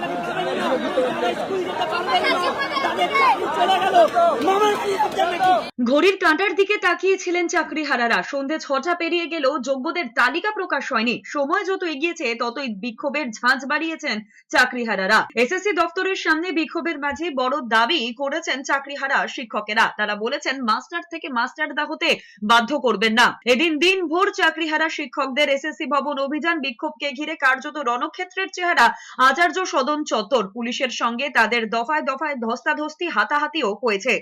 Yeah. ঘড়ির কাঁটার দিকে তাকিয়েছিলেন চাকরিহারারা। সন্ধে ছটা পেরিয়ে গেলেও যোগ্যদের তালিকা প্রকাশ হয়নি। সময় যত এগিয়েছে, ততই বিক্ষোভের ঝাঁঝ বাড়িয়েছেন চাকরিহারারা। এসএসসি দপ্তরের সামনে বিক্ষোভের মাঝে বড় দাবি করেছেন চাকরিহারা শিক্ষকেরা। তারা বলেছেন, মাস্টার থেকে মাস্টার দা হতে বাধ্য করবেন না। এদিন দিন ভোর চাকরিহারা শিক্ষকদের এসএসসি ভবন অভিযান বিক্ষোভকে ঘিরে কার্যত রণক্ষেত্রের চেহারা আচার্য সদন চত্বর। পুলিশের সঙ্গে তাদের দফায় দফায় ধস্তাধস্তি, হাতাহাতিও হয়েছে।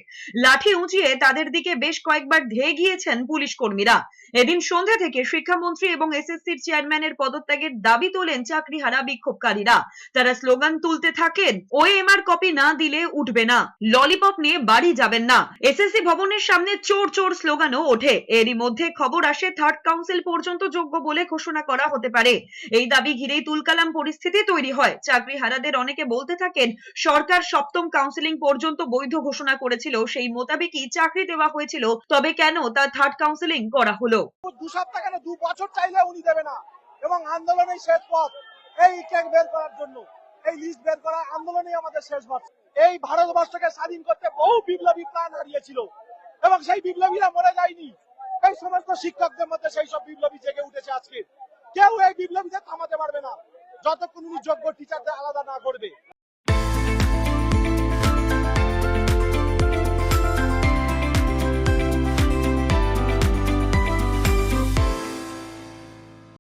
লাঠি উঁচিয়ে তাদের দিকে বেশ কয়েকবার ধেয়ে গিয়েছেন পুলিশ কর্মীরা। এদিন সন্ধ্যা থেকে শিক্ষামন্ত্রী এবং এসএসসির চেয়ারম্যানের পদত্যাগের দাবি তোলেন চাকরিহারা বিক্ষোভকারীরা। তারা স্লোগান তুলতে থাকেন, ওএমআর কপি না দিলে উঠবে না। ললিপপ নিয়ে বাড়ি যাবেন না। এসএসসি ভবনের সামনে চোর চোর স্লোগানও ওঠে। এরই মধ্যে খবর আসে, থার্ড কাউন্সিল পর্যন্ত যোগ্য বলে ঘোষণা করা হতে পারে। এই দাবি ঘিরেই তুলকালাম পরিস্থিতি তৈরি হয়। চাকরিহারাদের অনেকে বলতে থাকেন। সরকার সপ্তম কাউন্সিলিং পর্যন্ত বৈধ ঘোষণা করেছিল, সেই মোতাবেকই চাকরি দেওয়া হয়েছিল। তবে কেন তা থার্ড কাউন্সিলিং করা হলো? দু সপ্তাহ কেন? দু বছর চাইলে উনি দেবে না। এবং আন্দোলনের শেষ পথ। এই কেক বের করার জন্য, এই লিস্ট বের করা আন্দোলনই আমাদের শেষ পথ। এই ভারতবর্ষকে স্বাধীন করতে বহু বিপ্লবী প্রাণ হারিয়েছিল। এবং সেই বিপ্লবীরা মরে যায়নি। এই সমস্ত শিক্ষকদের মধ্যে সেই সব বিপ্লবী জেগে উঠেছে আজকে। কেউ এই বিপ্লবীদের থামাতে পারবে না। যতক্ষণ উনি যোগ্য টিচারদের আলাদা না করবে।